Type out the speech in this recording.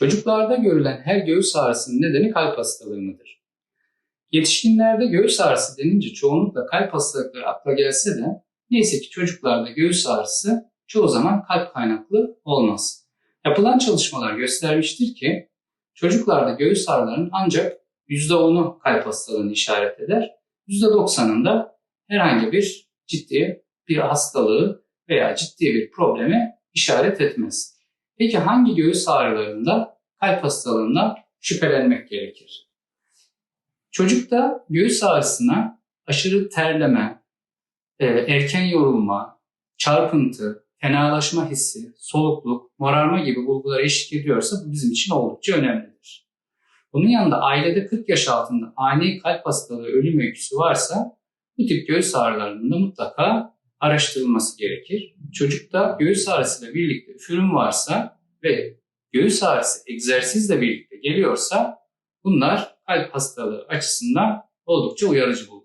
Çocuklarda görülen her göğüs ağrısının nedeni kalp hastalığı mıdır? Yetişkinlerde göğüs ağrısı denince çoğunlukla kalp hastalıkları akla gelse de neyse ki çocuklarda göğüs ağrısı çoğu zaman kalp kaynaklı olmaz. Yapılan çalışmalar göstermiştir ki çocuklarda göğüs ağrılarının ancak %10'u kalp hastalığını işaret eder. %90'ında herhangi bir ciddi bir hastalığı veya ciddi bir probleme işaret etmez. Peki hangi göğüs ağrılarında kalp hastalığından şüphelenmek gerekir? Çocukta göğüs ağrısına aşırı terleme, e, erken yorulma, çarpıntı, fenalaşma hissi, solukluk, morarma gibi bulgular eşlik ediyorsa bu bizim için oldukça önemlidir. Bunun yanında ailede 40 yaş altında ani kalp hastalığı ölüm öyküsü varsa bu tip göğüs ağrılarının da mutlaka araştırılması gerekir. Çocukta göğüs ağrısıyla birlikte üfürüm varsa ve göğüs ağrısı egzersizle birlikte geliyorsa bunlar kalp hastalığı açısından oldukça uyarıcı bulunur.